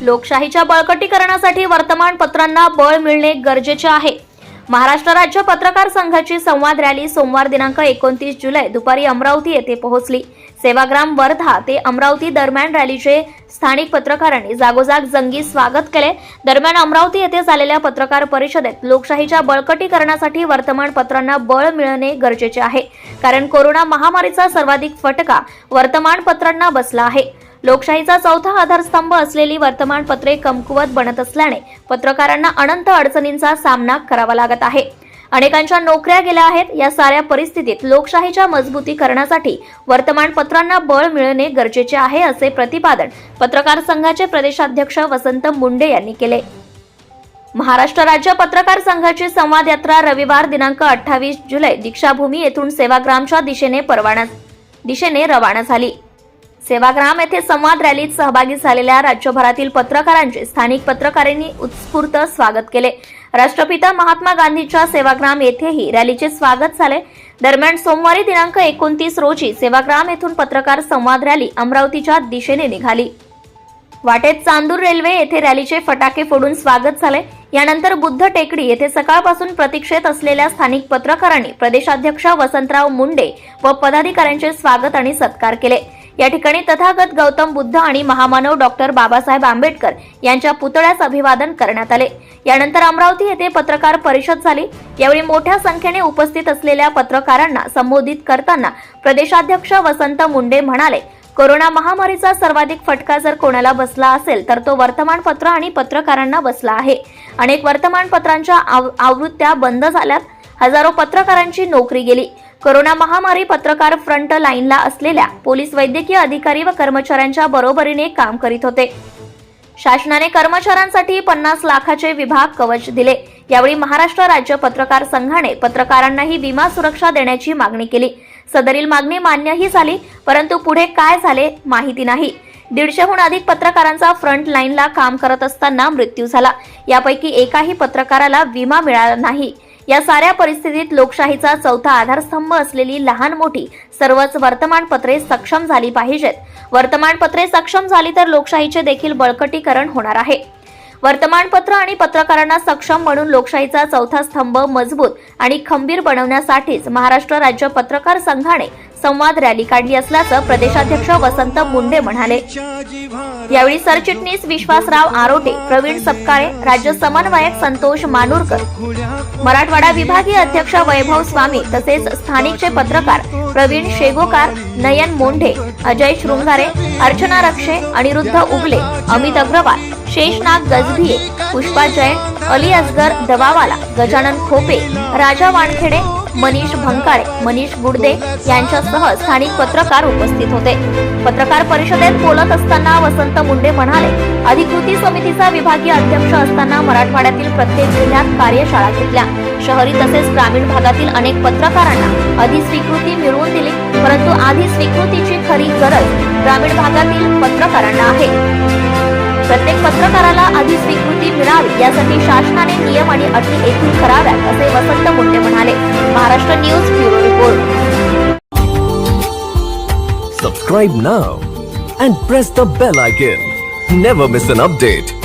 लोकशाहीच्या बळकटीकरणासाठी वर्तमानपत्रांना बळ मिळणे गरजेचे आहे. महाराष्ट्र राज्य पत्रकार संघाची संवाद रॅली सोमवार दिनांक एकोणतीस जुलै दुपारी अमरावती येथे पोहोचली. सेवाग्राम वर्धा ते अमरावती दरम्यान रॅलीचे स्थानिक पत्रकारांनी जागोजाग जंगी स्वागत केले. दरम्यान अमरावती येथे झालेल्या पत्रकार परिषदेत लोकशाहीच्या बळकटीकरणासाठी वर्तमानपत्रांना बळ मिळणे गरजेचे आहे. कारण कोरोना महामारीचा सर्वाधिक फटका वर्तमानपत्रांना बसला आहे. लोकशाहीचा चौथा आधारस्तंभ असलेली वर्तमानपत्रे कमकुवत बनत असल्याने पत्रकारांना अनंत अडचणींचा सामना करावा लागत आहे. अनेकांच्या नोकऱ्या गेल्या आहेत. या साऱ्या परिस्थितीत लोकशाहीच्या मजबूतीकरणासाठी वर्तमानपत्रांना बळ मिळणे गरजेचे आहे असे प्रतिपादन पत्रकार संघाचे प्रदेशाध्यक्ष वसंत मुंडे यांनी केले. महाराष्ट्र राज्य पत्रकार संघाची संवाद यात्रा रविवार दिनांक अठ्ठावीस जुलै दीक्षाभूमी येथून सेवाग्रामच्या दिशेने परवाना दिशेने रवाना झाली. सेवाग्राम येथे संवाद रॅलीत सहभागी झालेल्या राज्यभरातील पत्रकारांचे स्थानिक पत्रकारांनी उत्स्फूर्त स्वागत केले. राष्ट्रपिता महात्मा गांधीच्या सेवाग्राम येथेही रॅलीचे स्वागत झाले. दरम्यान सोमवारी दिनांक एकोणतीस रोजी सेवाग्राम येथून पत्रकार संवाद रॅली अमरावतीच्या दिशेने निघाली. वाटेत चांदूर रेल्वे येथे रॅलीचे फटाके फोडून स्वागत झाले. यानंतर बुद्ध टेकडी येथे सकाळपासून प्रतीक्षेत असलेल्या स्थानिक पत्रकारांनी प्रदेशाध्यक्ष वसंतराव मुंडे व पदाधिकाऱ्यांचे स्वागत आणि सत्कार केले. या ठिकाणी तथागत गौतम बुद्ध आणि महामानव डॉक्टर बाबासाहेब आंबेडकर यांच्या पुतळ्यास अभिवादन करण्यात आले. यानंतर अमरावती येथे पत्रकार परिषद झाली. यावेळी मोठ्या संख्येने उपस्थित असलेल्या पत्रकारांना संबोधित करताना प्रदेशाध्यक्ष वसंत मुंडे म्हणाले कोरोना महामारीचा सर्वाधिक फटका जर कोणाला बसला असेल तर तो वर्तमानपत्र आणि पत्रकारांना बसला आहे. अनेक वर्तमानपत्रांच्या आव- आवृत्त्या बंद झाल्यात. हजारो पत्रकारांची नोकरी गेली. कोरोना महामारी पत्रकार फ्रंट लाईनला असलेल्या पोलीस वैद्यकीय अधिकारी व कर्मचाऱ्यांच्या बरोबरीने काम करीत होते. शासनाने कर्मचाऱ्यांसाठी पन्नास लाखाचे विभाग कवच दिले. यावेळी महाराष्ट्र राज्य पत्रकार संघाने पत्रकारांनाही विमा सुरक्षा देण्याची मागणी केली. सदरील मागणी मान्यही झाली परंतु पुढे काय झाले माहिती नाही. दीडशेहून अधिक पत्रकारांचा फ्रंट लाईनला काम करत असताना मृत्यू झाला. यापैकी एकाही पत्रकाराला विमा मिळाला नाही. या साऱ्या परिस्थितीत लोकशाहीचा चौथा आधारस्तंभ असलेली लहान मोठी सर्वच वर्तमानपत्रे सक्षम झाली पाहिजेत. वर्तमानपत्रे सक्षम झाली तर लोकशाहीचे देखील बळकटीकरण होणार आहे. वर्तमानपत्र आणि पत्रकारांना सक्षम म्हणून लोकशाहीचा चौथा स्तंभ मजबूत आणि खंबीर बनवण्यासाठीच महाराष्ट्र राज्य पत्रकार संघाने संवाद रॅली काढली असल्याचं प्रदेशाध्यक्ष वसंत मुंडे म्हणाले. यावेळी सरचिटणीस विश्वासराव आरोटे प्रवीण सपकाळे राज्य समन्वयक संतोष मानूरकर मराठवाडा विभागीय अध्यक्ष वैभव स्वामी तसेच स्थानिकचे पत्रकार प्रवीण शेगोकार नयन मोंढे अजय शृंगारे अर्चना रक्षे अनिरुद्ध उगले अमित अग्रवाल शेषनाग गजभिये पुष्पा जैन अली असगर दवावाला गजानन खोपे राजा वानखेडे मनीष भंकाळे मनीष गुडदे यांच्यासह स्थानिक पत्रकार उपस्थित होते. पत्रकार परिषदेत बोलत असताना वसंत मुंडे म्हणाले अधिकृती समितीचा विभागीय अध्यक्ष असताना मराठवाड्यातील प्रत्येक जिल्ह्यात कार्यशाळा घेतल्या. शहरी तसेच ग्रामीण भागातील अनेक पत्रकारांना अधिस्वीकृती मिळवून दिली परंतु आधी स्वीकृतीची खरी गरज ग्रामीण भागातील पत्रकारांना आहे. प्रत्येक पत्रकाराला आधी स्वीकृती मिळावी यासाठी शासनाने नियम आणि अटी एकूण कराव्यात असे वसंत मुंडे म्हणाले. Maharashtra news bureau report. Subscribe now and press the bell icon never miss an update